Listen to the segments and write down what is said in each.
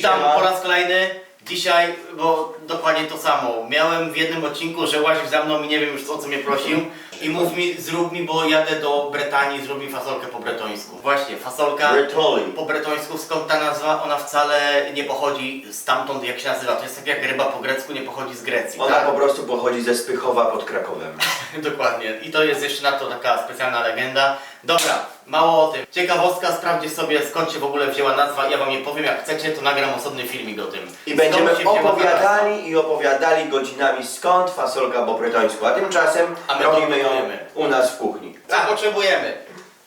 Witam Siema. po raz kolejny. Dzisiaj, bo dokładnie to samo. Miałem w jednym odcinku, że łaził za mną i nie wiem już o co mnie prosił. I mów mi, zrób mi, bo jadę do Brytanii, zrób mi fasolkę po bretońsku. Właśnie, fasolka Bretoli. po bretońsku, skąd ta nazwa? Ona wcale nie pochodzi stamtąd, jak się nazywa. To jest tak jak ryba po grecku nie pochodzi z Grecji. Ona tak? po prostu pochodzi ze Spychowa pod Krakowem. Dokładnie. I to jest jeszcze na to taka specjalna legenda. Dobra, mało o tym. Ciekawostka, sprawdźcie sobie skąd się w ogóle wzięła nazwa. Ja wam nie powiem, jak chcecie, to nagram osobny filmik o tym. I będziemy się wzięła ta nazwa? opowiadali i opowiadali godzinami skąd fasolka po bretońsku, a tymczasem A my robimy ją u nas w kuchni. Co potrzebujemy?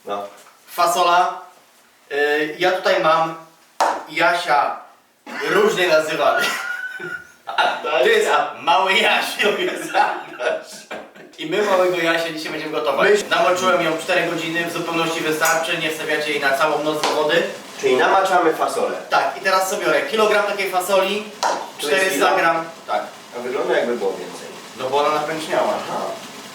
No. Fasola. Yy, ja tutaj mam Jasia, różnie nazywany. To jest mały Jasio. I my małego Jasia dzisiaj będziemy gotować. Namoczyłem ją 4 godziny, w zupełności wystarczy, nie wstawiacie jej na całą noc do wody. Czyli namaczamy fasolę. Tak, i teraz sobie biorę kilogram takiej fasoli, To jest 400 kilo? gram. Tak, A wygląda jakby było więcej. no bo ona napęczniała. Aha.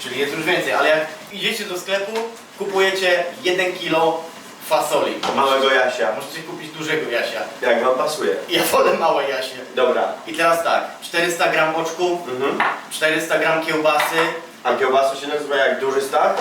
Czyli jest już więcej, ale jak idziecie do sklepu, kupujecie 1 kilo fasoli. Małego Jasia. Możecie kupić dużego Jasia. Jak wam pasuje. Ja wolę małe Jasie. Dobra. I teraz tak, 400 gram boczku, Mhm. 400 gram kiełbasy. A kiełbasa się nazywa jak duży stach?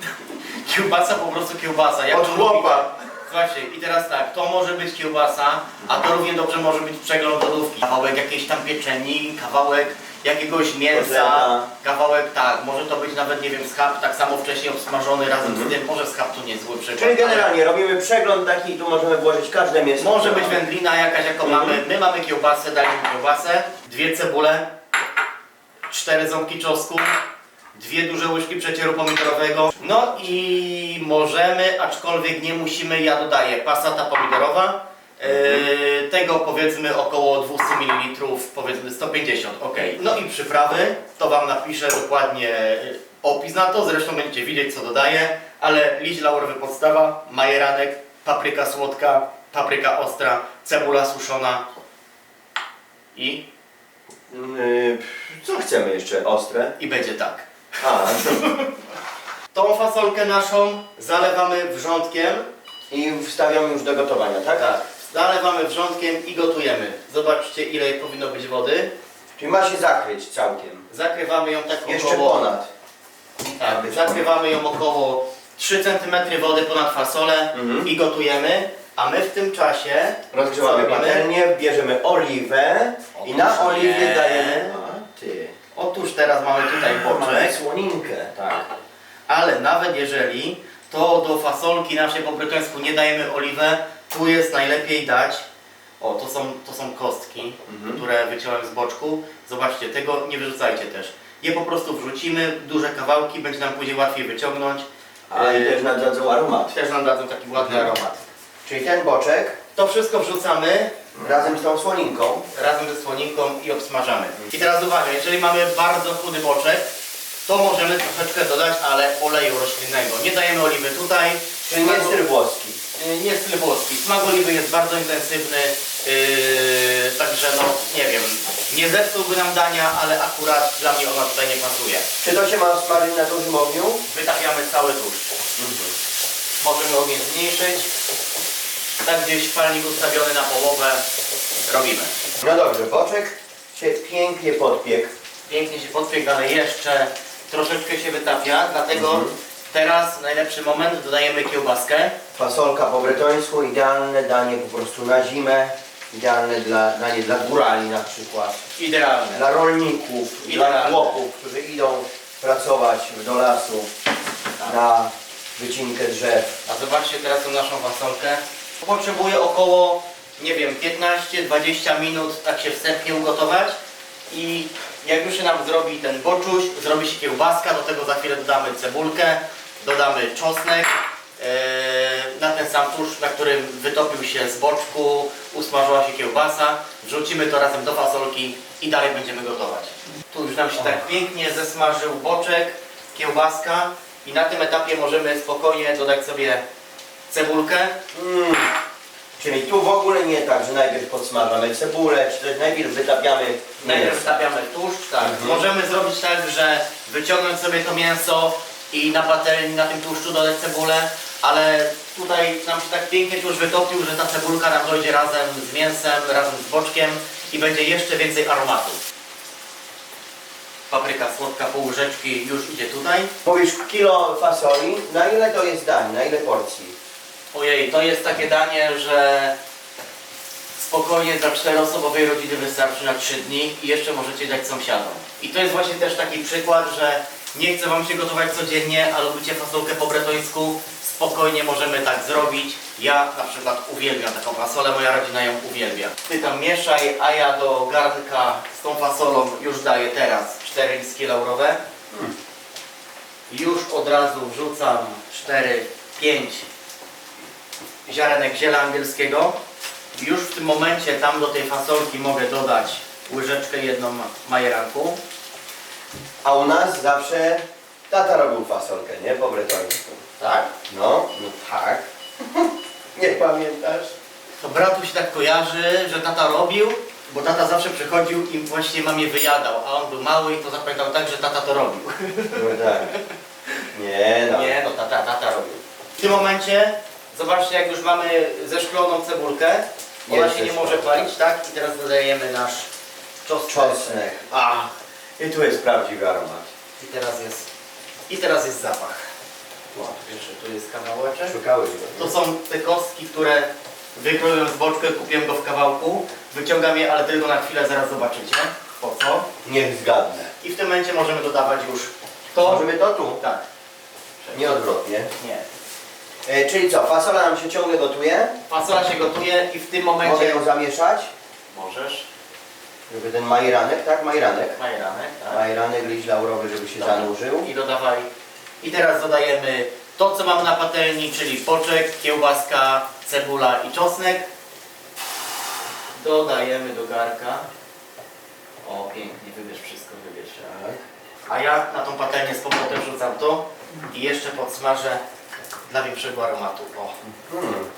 Kiełbasa po prostu kiełbasa. Jak Od to chłopa. Słuchajcie, i teraz tak, to może być kiełbasa, a to równie dobrze może być przegląd lodówki. Kawałek jakiejś tam pieczeni, kawałek jakiegoś mięsa, Kotleta. kawałek tak, może to być nawet, nie wiem, schab, tak samo wcześniej obsmażony razem z tym, może schab to nie zły przykład. Czyli ale- generalnie robimy przegląd taki i tu możemy włożyć każde mięso. Może być wędlina jakaś, jaką Mhm. mamy. My mamy kiełbasę, daliśmy kiełbasę, dwie cebule, cztery ząbki czosnku, dwie duże łyżki przecieru pomidorowego. No i możemy, aczkolwiek nie musimy, ja dodaję pasata pomidorowa. Yy, tego powiedzmy około 200 ml, powiedzmy 150, ok. No i przyprawy, to Wam napiszę dokładnie yy, opis na to, zresztą będziecie widzieć co dodaję, ale liść laurowy podstawa, majeranek, papryka słodka, papryka ostra, cebula suszona i, Yy, co chcemy jeszcze? Ostre? i będzie tak. A, Tą fasolkę naszą zalewamy wrzątkiem, i wstawiamy już do gotowania, tak? tak, zalewamy wrzątkiem i gotujemy. Zobaczcie ile powinno być wody. Czyli ma się zakryć całkiem. Zakrywamy ją tak Jeszcze około... ponad. Tak, zakrywamy ją około 3 cm wody ponad fasolę Mhm. i gotujemy, a my w tym czasie Rozgrzewamy patelnię, bierzemy oliwę i na Otóż oliwie nie. dajemy... A. Otóż teraz mamy tutaj Mamy boczek, słoninkę, tak. ale nawet jeżeli to do fasolki naszej po brytońsku nie dajemy oliwę, tu jest najlepiej dać o, to są, to są kostki, Mhm. które wyciąłem z boczku. Zobaczcie, tego nie wyrzucajcie też. Je po prostu wrzucimy, duże kawałki, będzie nam później łatwiej wyciągnąć. Ale Yy, też nadzadzą aromat. Też nam dadzą taki ładny Mhm. aromat. Czyli ten boczek To wszystko wrzucamy razem z tą słoninką. razem ze słoninką i obsmażamy. I teraz uwaga, jeżeli mamy bardzo chudy boczek, to możemy troszeczkę dodać, ale oleju roślinnego. Nie dajemy oliwy tutaj. Czyli nie styl włoski. Yy, Nie styl włoski. Smak oliwy jest bardzo intensywny, yy, także no nie wiem, nie zepsułby nam dania, ale akurat dla mnie ona tutaj nie pasuje. Czy to się ma smażyć na dużym ogniu? Wytapiamy cały tłuszcz. Możemy ogień zmniejszyć. Tak gdzieś palnik ustawiony na połowę robimy. No dobrze, boczek się pięknie podpiekł. Pięknie się podpiekł, ale jeszcze troszeczkę się wytapia, dlatego Mhm. teraz najlepszy moment, dodajemy kiełbaskę. Fasolka po bretońsku, idealne danie po prostu na zimę. Idealne dla, danie dla górali na przykład. Idealne. Dla rolników, dla Idealne. chłopów, którzy idą pracować do lasu na wycinkę drzew. A zobaczcie teraz tą naszą fasolkę. Potrzebuje około, nie wiem, 15-20 minut tak się wstępnie ugotować. I jak już się nam zrobi ten boczuś, zrobi się kiełbaska, do tego za chwilę dodamy cebulkę, dodamy czosnek, e, na ten sam tłuszcz, na którym wytopił się z boczku, usmażyła się kiełbasa, wrzucimy to razem do fasolki i dalej będziemy gotować. Tu już nam się tak pięknie zesmażył boczek, kiełbaska i na tym etapie możemy spokojnie dodać sobie cebulkę. Mm. Czyli tu w ogóle nie tak, że najpierw podsmażamy cebulę, czy też najpierw wytapiamy Najpierw mięso. wstawiamy tłuszcz, tak. Mhm. Możemy zrobić tak, że wyciągnąć sobie to mięso i na patelni, na tym tłuszczu dodać cebulę, ale tutaj nam się tak pięknie już wytopił, że ta cebulka nam dojdzie razem z mięsem, razem z boczkiem i będzie jeszcze więcej aromatu. Papryka słodka, pół łyżeczki już idzie tutaj. Powiesz kilo fasoli, na ile to jest dań, na ile porcji? Ojej, to jest takie danie, że spokojnie dla czteroosobowej rodziny wystarczy na 3 dni i jeszcze możecie dać sąsiadom. I to jest właśnie też taki przykład, że nie chce Wam się gotować codziennie, a lubicie fasolkę po bretońsku, spokojnie możemy tak zrobić. Ja na przykład uwielbiam taką fasolę, moja rodzina ją uwielbia. Ty tam mieszaj, a ja do garnka z tą fasolą już daję teraz 4 listki laurowe. Już od razu wrzucam 4, 5 ziarenek ziela angielskiego. Już w tym momencie tam do tej fasolki mogę dodać łyżeczkę jedną majeranku. A u nas zawsze tata robił fasolkę, nie? Po bretońsku. Tak? No, no tak. nie pamiętasz? To bratu się tak kojarzy, że tata robił, bo tata zawsze przychodził i właściwie mamie wyjadał, a on był mały i to zapamiętał tak, że tata to robił. No tak. Nie no. Nie no, tata, tata robił. W tym momencie, zobaczcie jak już mamy zeszkloną cebulkę, ona Jest się nie zeszklona. może palić, tak? I teraz dodajemy nasz czosnek. Czosnek. A, i tu jest prawdziwy aromat. I teraz jest, i teraz jest zapach. O, jeszcze tu jest kawałeczek. Szukałeś go. To są te kostki, które wykroiłem z boczkę, kupiłem go w kawałku. Wyciągam je, ale tylko na chwilę, zaraz zobaczycie. Po co? Niech zgadnę. I w tym momencie możemy dodawać już to. Możemy to tu? Tak. Nie odwrotnie. Nie. E, czyli co, fasola nam się ciągle gotuje. Fasola się gotuje i w tym Mogę momencie... ją zamieszać, Możesz. żeby ten majranek, tak? Majranek. Majeranek, tak. Majranek, liść laurowy, żeby się Dobra. zanurzył. I dodawaj. I teraz dodajemy to, co mamy na patelni, czyli poczek, kiełbaska, cebula i czosnek. Dodajemy do garka. O, pięknie, wybierz wszystko, wybierz. Tak. A ja na tą patelnię z powrotem wrzucam to i jeszcze podsmażę dla większego aromatu. O, Hmm.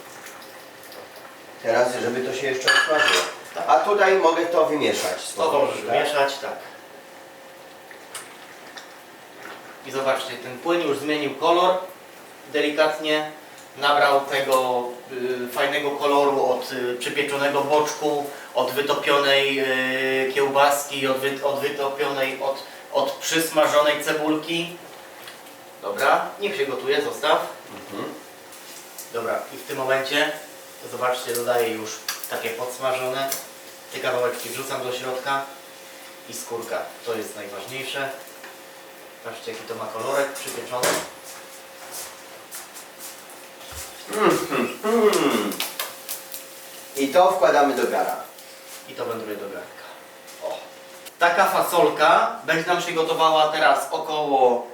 Teraz, żeby to się jeszcze osmażyło. Tak. A tutaj mogę to wymieszać. to możesz tak? wymieszać, tak. I zobaczcie, ten płyn już zmienił kolor delikatnie. Nabrał tego y, fajnego koloru od y, przypieczonego boczku, od wytopionej y, kiełbaski, od, wy, od wytopionej, od, od przysmażonej cebulki. Dobra, niech się gotuje, zostaw. Mhm. Dobra, i w tym momencie, zobaczcie, dodaję już takie podsmażone. Te kawałeczki wrzucam do środka i skórka. To jest najważniejsze. Patrzcie, jaki to ma kolorek przypieczony. I to wkładamy do gara. I to wędruje do garnka. O. Taka fasolka będzie nam się gotowała teraz około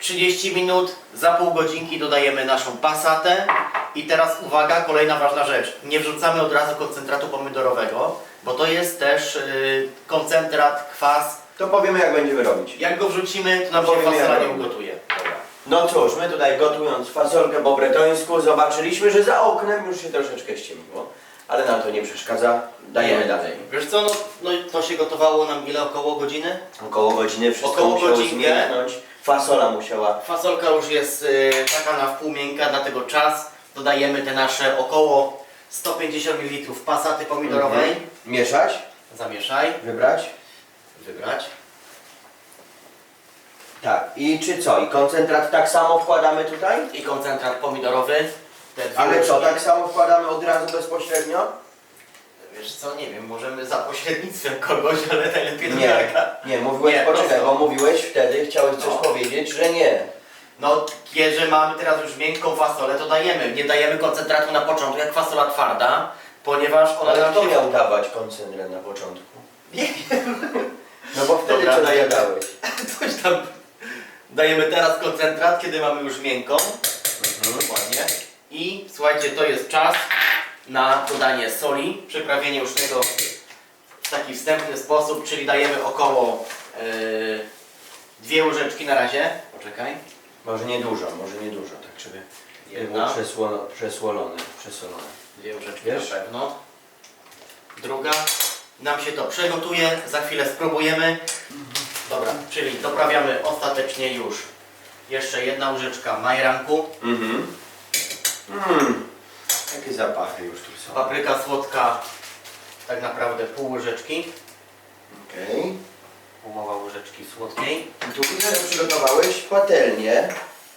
30 minut. Za pół godzinki dodajemy naszą pasatę. I teraz uwaga, kolejna ważna rzecz. Nie wrzucamy od razu koncentratu pomidorowego, bo to jest też y, koncentrat, kwas. To powiemy jak będziemy robić. Jak go wrzucimy, to nam się fasola nie ugotuje. No cóż, my tutaj gotując fasolkę po bretońsku zobaczyliśmy, że za oknem już się troszeczkę ściemniło. Ale nam to nie przeszkadza. Dajemy dalej. Wiesz co, no, no i to się gotowało nam ile? Około godziny? Około godziny wszystko Około musiało godzinkę. Fasola musiała. Fasolka już jest y, taka na wpół miękka, dlatego czas. Dodajemy te nasze około 150 ml pasaty pomidorowej. Mhm. Mieszać, Zamieszaj, wybrać. wybrać. Tak. I czy co? I koncentrat tak samo wkładamy tutaj? I koncentrat pomidorowy. Te dwie Ale co, łyżki. tak samo wkładamy od razu bezpośrednio? Wiesz co, nie wiem, możemy za pośrednictwem kogoś, ale najlepiej do Nie, garka. nie, mówiłeś, Nie, poczekaj, prosto. bo mówiłeś wtedy, chciałeś coś No. powiedzieć, że nie. No, kiedy mamy teraz już miękką fasolę, to dajemy. Nie dajemy koncentratu na początku, jak fasola twarda, ponieważ ona Ale nam kto się... miał dawać koncentrat na początku? Nie No bo wtedy Dobra, co dajemy. dajadałeś? Coś tam. Dajemy teraz koncentrat, kiedy mamy już miękką. Mhm. Dokładnie. I słuchajcie, to jest czas na dodanie soli. Przyprawienie już tego w taki wstępny sposób, czyli dajemy około yy, dwie łyżeczki na razie. Poczekaj. Może nie dużo, może nie dużo, tak żeby Jedna. było przesłone, przesłolone, przesolone. Dwie łyżeczki Wiesz? na pewno. Druga. Nam się to przegotuje, za chwilę spróbujemy. Dobra, czyli doprawiamy ostatecznie już jeszcze jedna łyżeczka majranku. Mhm. Mmm, jakie zapachy już tu są. Papryka słodka, tak naprawdę pół łyżeczki. Okej. Połowa łyżeczki słodkiej. I tu widzę, że przygotowałeś patelnię.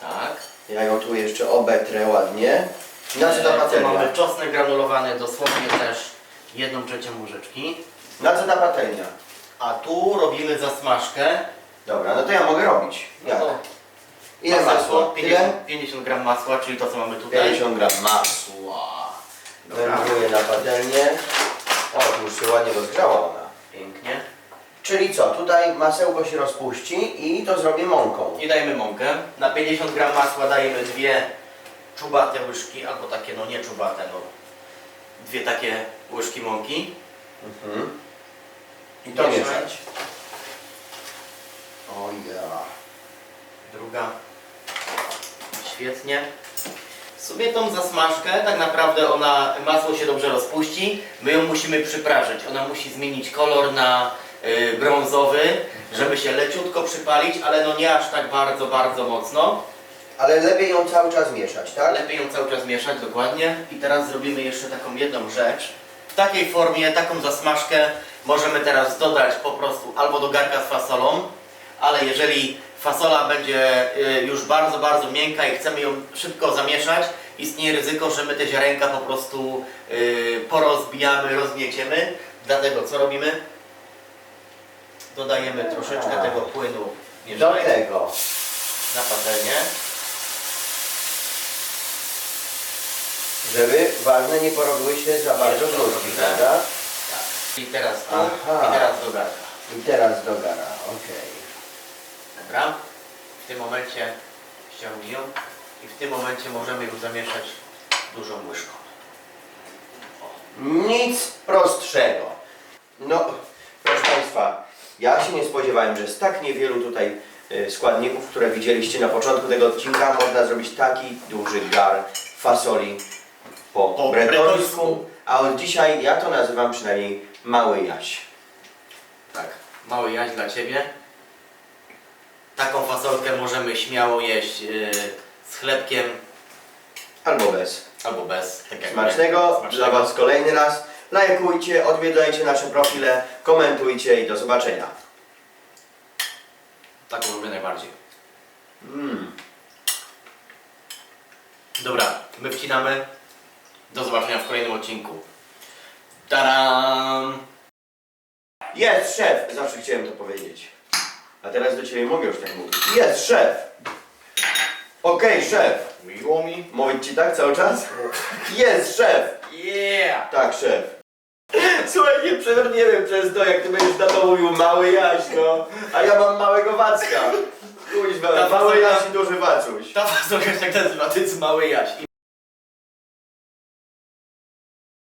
Tak. Ja ją tu jeszcze obetrę ładnie. Na co ta E, tu patelnia? mamy czosnek granulowany, dosłownie też jedną trzecią łyżeczki. Na co ta patelnia? A tu robimy zasmażkę. Dobra, no to ja mogę robić. Jak? No to Ile masła? 50, Tyle? 50 gram masła, czyli to co mamy tutaj. 50 gram masła. Dobra. Wędruję na patelnię. O, tu już się ładnie rozgrzała ona. Pięknie. Czyli co, tutaj masełko się rozpuści i to zrobię mąką. I dajemy mąkę. Na 50 gram masła dajemy dwie czubate łyżki, albo takie no nie czubate, no dwie takie łyżki mąki. Mhm. I to mieszać. O ja. Druga. Świetnie. Sobie tą zasmażkę, tak naprawdę ona, masło się dobrze rozpuści, my ją musimy przyprażyć. Ona musi zmienić kolor na y, brązowy, żeby się leciutko przypalić, ale no nie aż tak bardzo, bardzo mocno. Ale lepiej ją cały czas mieszać, tak? Lepiej ją cały czas mieszać, dokładnie. I teraz zrobimy jeszcze taką jedną rzecz. W takiej formie, taką zasmażkę możemy teraz dodać po prostu albo do garka z fasolą, ale jeżeli fasola będzie y, już bardzo, bardzo miękka i chcemy ją szybko zamieszać, istnieje ryzyko, że my te ziarenka po prostu y, porozbijamy, rozgnieciemy. Dlatego co robimy? Dodajemy troszeczkę tego płynu Do tego. na patelnię. Żeby ważne nie porobiły się za bardzo Jeszcze krótki, dobrze. prawda? Tak. I teraz tu, Aha. i teraz do garka. I teraz do gara, okej. Dobra? W tym momencie ściągnij ją i w tym momencie możemy już zamieszać dużą łyżką. Nic prostszego. No, proszę Państwa, ja się nie spodziewałem, że z tak niewielu tutaj e, składników, które widzieliście na początku tego odcinka, można zrobić taki duży gar fasoli po, Po bretońsku. A od dzisiaj ja to nazywam przynajmniej mały jaś. Tak, mały jaś dla Ciebie. Taką fasolkę możemy śmiało jeść yy, z chlebkiem Albo bez. albo bez. Tak jak Smacznego, my. dla Was kolejny raz. Lajkujcie, odwiedzajcie nasze profile, komentujcie i do zobaczenia. Taką lubię najbardziej. Mm. Dobra, my wcinamy. Do zobaczenia w kolejnym odcinku. Tadam! Jest szef! Zawsze chciałem to powiedzieć. A teraz do Ciebie mogę już tak mówić. Jest szef! Okej, szef! Miło mi. Mówić Ci tak cały czas? Jest szef! Yeah! Tak, szef. Słuchaj, nie przebrniemy przez to, jak Ty będziesz na to mówił mały Jaś, no. A ja mam małego Wacka. Kuźwa, Ta mały Jaś i duży Wacuś. Ta fasolka się tak nazywa, to jest mały jaś.